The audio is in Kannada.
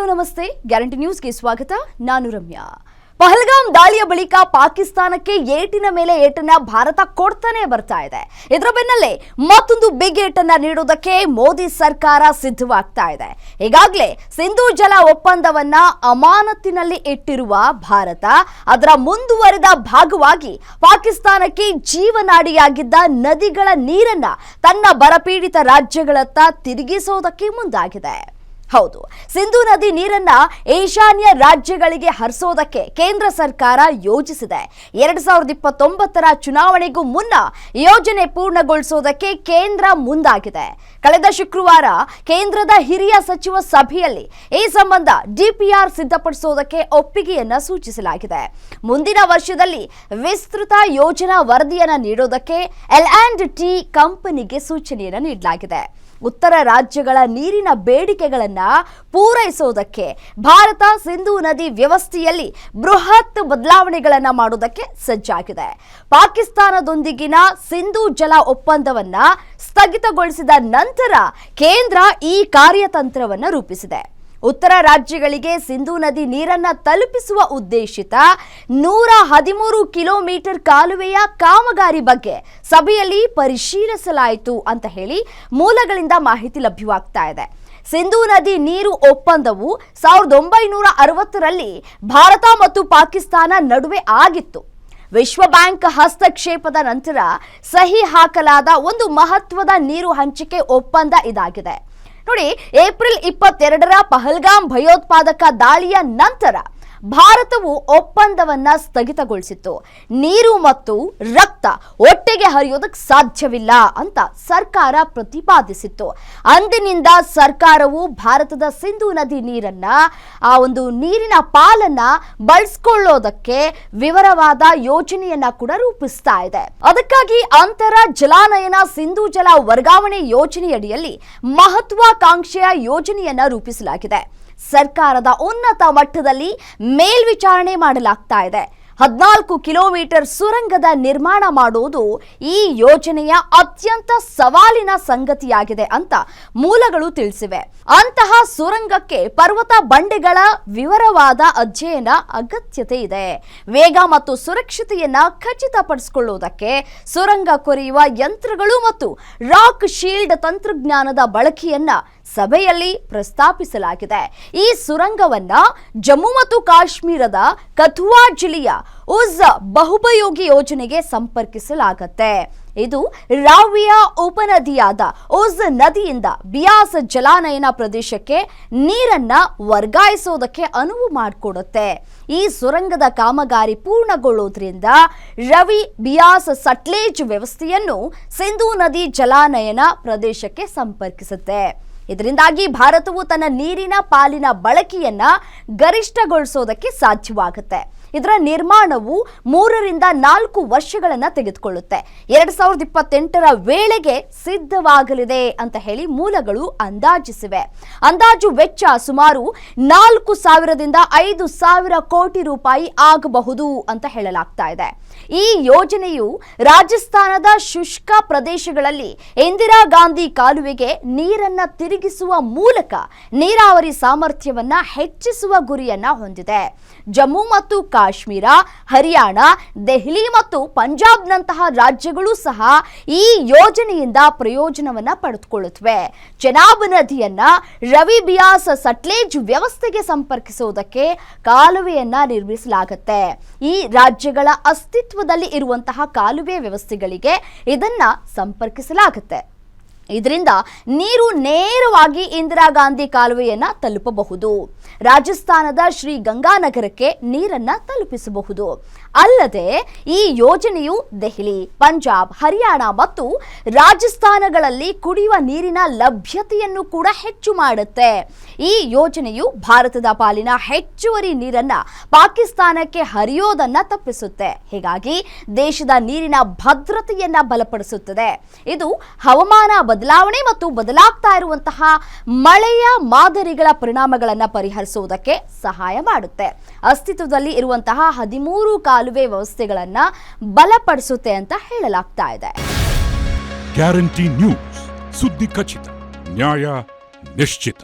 ಹಲೋ, ನಮಸ್ತೆ. ಗ್ಯಾರಂಟಿ ನ್ಯೂಸ್ಗೆ ಸ್ವಾಗತ. ನಾನು ರಮ್ಯಾ. ಪಹಲ್ಗಾಮ್ ದಾಳಿಯ ಬಳಿಕ ಪಾಕಿಸ್ತಾನಕ್ಕೆ ಏಟಿನ ಮೇಲೆ ಏಟನ್ನ ಭಾರತ ಕೊಡ್ತಾನೆ ಬರ್ತಾ ಇದೆ. ಇದರ ಬೆನ್ನಲ್ಲೇ ಮತ್ತೊಂದು ಬಿಗ್ ಏಟನ್ನ ನೀಡೋದಕ್ಕೆ ಮೋದಿ ಸರ್ಕಾರ ಸಿದ್ಧವಾಗ್ತಾ ಇದೆ. ಈಗಾಗಲೇ ಸಿಂಧು ಜಲ ಒಪ್ಪಂದವನ್ನ ಅಮಾನತಿನಲ್ಲಿ ಇಟ್ಟಿರುವ ಭಾರತ, ಅದರ ಮುಂದುವರೆದ ಭಾಗವಾಗಿ ಪಾಕಿಸ್ತಾನಕ್ಕೆ ಜೀವನಾಡಿಯಾಗಿದ್ದ ನದಿಗಳ ನೀರನ್ನ ತನ್ನ ಬರಪೀಡಿತ ರಾಜ್ಯಗಳತ್ತ ತಿರುಗಿಸೋದಕ್ಕೆ ಮುಂದಾಗಿದೆ. ಹೌದು. ಸಿಂಧು ನದಿ ನೀರನ್ನ ಈಶಾನ್ಯ ರಾಜ್ಯಗಳಿಗೆ ಹರಿಸೋದಕ್ಕೆ ಕೇಂದ್ರ ಸರ್ಕಾರ ಯೋಜಿಸಿದೆ. ಎರಡ್ ಸಾವಿರದ ಇಪ್ಪತ್ತೊಂಬತ್ತರ ಚುನಾವಣೆಗೂ ಮುನ್ನ ಯೋಜನೆ ಪೂರ್ಣಗೊಳಿಸೋದಕ್ಕೆ ಕೇಂದ್ರ ಮುಂದಾಗಿದೆ. ಕಳೆದ ಶುಕ್ರವಾರ ಕೇಂದ್ರದ ಹಿರಿಯ ಸಚಿವ ಸಭೆಯಲ್ಲಿ ಈ ಸಂಬಂಧ ಡಿಪಿಆರ್ ಸಿದ್ಧಪಡಿಸೋದಕ್ಕೆ ಒಪ್ಪಿಗೆಯನ್ನ ಸೂಚಿಸಲಾಗಿದೆ. ಮುಂದಿನ ವರ್ಷದಲ್ಲಿ ವಿಸ್ತೃತ ಯೋಜನಾ ವರದಿಯನ್ನ ನೀಡೋದಕ್ಕೆ ಎಲ್ ಆ್ಯಂಡ್ ಟಿ ಕಂಪನಿಗೆ ಸೂಚನೆಯನ್ನು ನೀಡಲಾಗಿದೆ. ಉತ್ತರ ರಾಜ್ಯಗಳ ನೀರಿನ ಬೇಡಿಕೆಗಳನ್ನ ಪೂರೈಸೋದಕ್ಕೆ ಭಾರತ ಸಿಂಧೂ ನದಿ ವ್ಯವಸ್ಥೆಯಲ್ಲಿ ಬೃಹತ್ ಬದಲಾವಣೆಗಳನ್ನ ಮಾಡೋದಕ್ಕೆ ಸಜ್ಜಾಗಿದೆ. ಪಾಕಿಸ್ತಾನದೊಂದಿಗಿನ ಸಿಂಧೂ ಜಲ ಒಪ್ಪಂದವನ್ನ ಸ್ಥಗಿತಗೊಳಿಸಿದ ನಂತರ ಕೇಂದ್ರ ಈ ಕಾರ್ಯತಂತ್ರವನ್ನ ರೂಪಿಸಿದೆ. ಉತ್ತರ ರಾಜ್ಯಗಳಿಗೆ ಸಿಂಧೂ ನದಿ ನೀರನ್ನ ತಲುಪಿಸುವ ಉದ್ದೇಶಿತ ನೂರ ಹದಿಮೂರು ಕಿಲೋಮೀಟರ್ ಕಾಲುವೆಯ ಕಾಮಗಾರಿ ಬಗ್ಗೆ ಸಭೆಯಲ್ಲಿ ಪರಿಶೀಲಿಸಲಾಯಿತು ಅಂತ ಹೇಳಿ ಮೂಲಗಳಿಂದ ಮಾಹಿತಿ ಲಭ್ಯವಾಗ್ತಾ ಇದೆ. ಸಿಂಧೂ ನದಿ ನೀರು ಒಪ್ಪಂದವು ಸಾವಿರದ ಒಂಬೈನೂರ ಅರವತ್ತರಲ್ಲಿ ಭಾರತ ಮತ್ತು ಪಾಕಿಸ್ತಾನ ನಡುವೆ ಆಗಿತ್ತು. ವಿಶ್ವ ಬ್ಯಾಂಕ್ ಹಸ್ತಕ್ಷೇಪದ ನಂತರ ಸಹಿ ಹಾಕಲಾದ ಒಂದು ಮಹತ್ವದ ನೀರು ಹಂಚಿಕೆ ಒಪ್ಪಂದ ಇದಾಗಿದೆ. ನೋಡಿ, ಏಪ್ರಿಲ್ ಇಪ್ಪತ್ತೆರಡರ ಪಹಲ್ಗಾಮ್ ಭಯೋತ್ಪಾದಕ ದಾಳಿಯ ನಂತರ ಭಾರತವು ಒಪ್ಪಂದವನ್ನ ಸ್ಥಗಿತಗೊಳಿಸಿತ್ತು. ನೀರು ಮತ್ತು ರಕ್ತ ಒಟ್ಟಿಗೆ ಹರಿಯೋದಕ್ಕೆ ಸಾಧ್ಯವಿಲ್ಲ ಅಂತ ಸರ್ಕಾರ ಪ್ರತಿಪಾದಿಸಿತ್ತು. ಅಂದಿನಿಂದ ಸರ್ಕಾರವು ಭಾರತದ ಸಿಂಧು ನದಿ ನೀರನ್ನ, ಆ ಒಂದು ನೀರಿನ ಪಾಲನ್ನ ಬಳಸ್ಕೊಳ್ಳೋದಕ್ಕೆ ವಿವರವಾದ ಯೋಜನೆಯನ್ನ ಕೂಡ ರೂಪಿಸ್ತಾ ಇದೆ. ಅದಕ್ಕಾಗಿ ಅಂತರ ಜಲಾನಯನ ಸಿಂಧು ಜಲ ವರ್ಗಾವಣೆ ಯೋಜನೆಯಡಿಯಲ್ಲಿ ಮಹತ್ವಾಕಾಂಕ್ಷೆಯ ಯೋಜನೆಯನ್ನ ರೂಪಿಸಲಾಗಿದೆ. ಸರ್ಕಾರದ ಉನ್ನತ ಮಟ್ಟದಲ್ಲಿ ಮೇಲ್ವಿಚಾರಣೆ ಮಾಡಲಾಗ್ತಾ ಇದೆ. ಹದಿನಾಲ್ಕು ಕಿಲೋಮೀಟರ್ ಸುರಂಗದ ನಿರ್ಮಾಣ ಮಾಡುವುದು ಈ ಯೋಜನೆಯ ಅತ್ಯಂತ ಸವಾಲಿನ ಸಂಗತಿಯಾಗಿದೆ ಅಂತ ಮೂಲಗಳು ತಿಳಿಸಿವೆ. ಅಂತಹ ಸುರಂಗಕ್ಕೆ ಪರ್ವತ ಬಂಡೆಗಳ ವಿವರವಾದ ಅಧ್ಯಯನ ಅಗತ್ಯತೆ ಇದೆ. ವೇಗ ಮತ್ತು ಸುರಕ್ಷತೆಯನ್ನ ಖಚಿತಪಡಿಸಿಕೊಳ್ಳುವುದಕ್ಕೆ ಸುರಂಗ ಕೊರೆಯುವ ಯಂತ್ರಗಳು ಮತ್ತು ರಾಕ್ ಶೀಲ್ಡ್ ತಂತ್ರಜ್ಞಾನದ ಬಳಕೆಯನ್ನ ಸಭೆಯಲ್ಲಿ ಪ್ರಸ್ತಾಪಿಸಲಾಗಿದೆ. ಈ ಸುರಂಗವನ್ನ ಜಮ್ಮು ಮತ್ತು ಕಾಶ್ಮೀರದ ಕಥುವಾ ಜಿಲ್ಲೆಯ ಉಜ್ ಬಹುಪಯೋಗಿ ಯೋಜನೆಗೆ ಸಂಪರ್ಕಿಸಲಾಗತ್ತೆ. ಇದು ರಾವಿಯ ಉಪನದಿಯಾದ ಉಜ್ ನದಿಯಿಂದ ಬಿಯಾಸ್ ಜಲಾನಯನ ಪ್ರದೇಶಕ್ಕೆ ನೀರನ್ನ ವರ್ಗಾಯಿಸೋದಕ್ಕೆ ಅನುವು ಮಾಡಿಕೊಡುತ್ತೆ. ಈ ಸುರಂಗದ ಕಾಮಗಾರಿ ಪೂರ್ಣಗೊಳ್ಳುವುದರಿಂದ ರವಿ ಬಿಯಾಸ್ ಸಟ್ಲೇಜ್ ವ್ಯವಸ್ಥೆಯನ್ನು ಸಿಂಧೂ ನದಿ ಜಲಾನಯನ ಪ್ರದೇಶಕ್ಕೆ ಸಂಪರ್ಕಿಸುತ್ತೆ. ಇದರಿಂದಾಗಿ ಭಾರತವು ತನ್ನ ನೀರಿನ ಪಾಲಿನ ಬಳಕೆಯನ್ನ ಗರಿಷ್ಠಗೊಳಿಸೋದಕ್ಕೆ ಸಾಧ್ಯವಾಗುತ್ತೆ. ಇದರ ನಿರ್ಮಾಣವು ಮೂರರಿಂದ ನಾಲ್ಕು ವರ್ಷಗಳನ್ನ ತೆಗೆದುಕೊಳ್ಳುತ್ತೆ. ಎರಡ್ ಸಾವಿರದ ಇಪ್ಪತ್ತೆಂಟರ ವೇಳೆಗೆ ಸಿದ್ಧವಾಗಲಿದೆ ಅಂತ ಹೇಳಿ ಮೂಲಗಳು ಅಂದಾಜಿಸಿವೆ. ಅಂದಾಜು ವೆಚ್ಚ ಸುಮಾರು ನಾಲ್ಕು ಸಾವಿರದಿಂದ ಐದು ಸಾವಿರ ಕೋಟಿ ರೂಪಾಯಿ ಆಗಬಹುದು ಅಂತ ಹೇಳಲಾಗ್ತಾ ಇದೆ. ಈ ಯೋಜನೆಯು ರಾಜಸ್ಥಾನದ ಶುಷ್ಕ ಪ್ರದೇಶಗಳಲ್ಲಿ ಇಂದಿರಾ ಗಾಂಧಿ ಕಾಲುವೆಗೆ ನೀರನ್ನ ತಿರುಗಿಸುವ ಮೂಲಕ ನೀರಾವರಿ ಸಾಮರ್ಥ್ಯವನ್ನ ಹೆಚ್ಚಿಸುವ ಗುರಿಯನ್ನ ಹೊಂದಿದೆ. ಜಮ್ಮು ಮತ್ತು ಕಾಶ್ಮೀರ, ಹರಿಯಾಣ, ದೆಹಲಿ ಮತ್ತು ಪಂಜಾಬ್ನಂತಹ ರಾಜ್ಯಗಳು ಸಹ ಈ ಯೋಜನೆಯಿಂದ ಪ್ರಯೋಜನವನ್ನ ಪಡೆದುಕೊಳ್ಳುತ್ತವೆ. ಚೆನಾಬ್ ನದಿಯನ್ನ ರವಿ ಬಿಯಾಸ್ ಸಟ್ಲೇಜ್ ವ್ಯವಸ್ಥೆಗೆ ಸಂಪರ್ಕಿಸುವುದಕ್ಕೆ ಕಾಲುವೆಯನ್ನ ನಿರ್ಮಿಸಲಾಗುತ್ತೆ. ಈ ರಾಜ್ಯಗಳ ಅಸ್ತಿತ್ವದಲ್ಲಿ ಇರುವಂತಹ ಕಾಲುವೆ ವ್ಯವಸ್ಥೆಗಳಿಗೆ ಇದನ್ನ ಸಂಪರ್ಕಿಸಲಾಗುತ್ತೆ. ಇದರಿಂದ ನೀರು ನೇರವಾಗಿ ಇಂದಿರಾ ಗಾಂಧಿ ಕಾಲುವೆಯನ್ನ ತಲುಪಬಹುದು. ರಾಜಸ್ಥಾನದ ಶ್ರೀ ಗಂಗಾನಗರಕ್ಕೆ ನೀರನ್ನ ತಲುಪಿಸಬಹುದು. ಅಲ್ಲದೆ ಈ ಯೋಜನೆಯು ದೆಹಲಿ, ಪಂಜಾಬ್, ಹರಿಯಾಣ ಮತ್ತು ರಾಜಸ್ಥಾನಗಳಲ್ಲಿ ಕುಡಿಯುವ ನೀರಿನ ಲಭ್ಯತೆಯನ್ನು ಕೂಡ ಹೆಚ್ಚು ಮಾಡುತ್ತೆ. ಈ ಯೋಜನೆಯು ಭಾರತದ ಪಾಲಿನ ಹೆಚ್ಚುವರಿ ನೀರನ್ನ ಪಾಕಿಸ್ತಾನಕ್ಕೆ ಹರಿಯೋದನ್ನ ತಪ್ಪಿಸುತ್ತೆ. ಹೀಗಾಗಿ ದೇಶದ ನೀರಿನ ಭದ್ರತೆಯನ್ನ ಬಲಪಡಿಸುತ್ತದೆ. ಇದು ಹವಾಮಾನ ಬದಲಾವಣೆ ಮತ್ತು ಬದಲಾಗ್ತಾ ಇರುವಂತಹ ಮಳೆಯ ಮಾದರಿಗಳ ಪರಿಣಾಮಗಳನ್ನು ಪರಿಹರಿಸುವುದಕ್ಕೆ ಸಹಾಯ ಮಾಡುತ್ತೆ. ಅಸ್ತಿತ್ವದಲ್ಲಿ ಇರುವಂತಹ ಹದಿಮೂರು ಕಾಲುವೆ ವ್ಯವಸ್ಥೆಗಳನ್ನ ಬಲಪಡಿಸುತ್ತೆ ಅಂತ ಹೇಳಲಾಗ್ತಾ ಇದೆ. ಗ್ಯಾರಂಟಿ ನ್ಯೂಸ್ ಸುದ್ದಿ ಖಚಿತ ನ್ಯಾಯ ನಿಶ್ಚಿತ.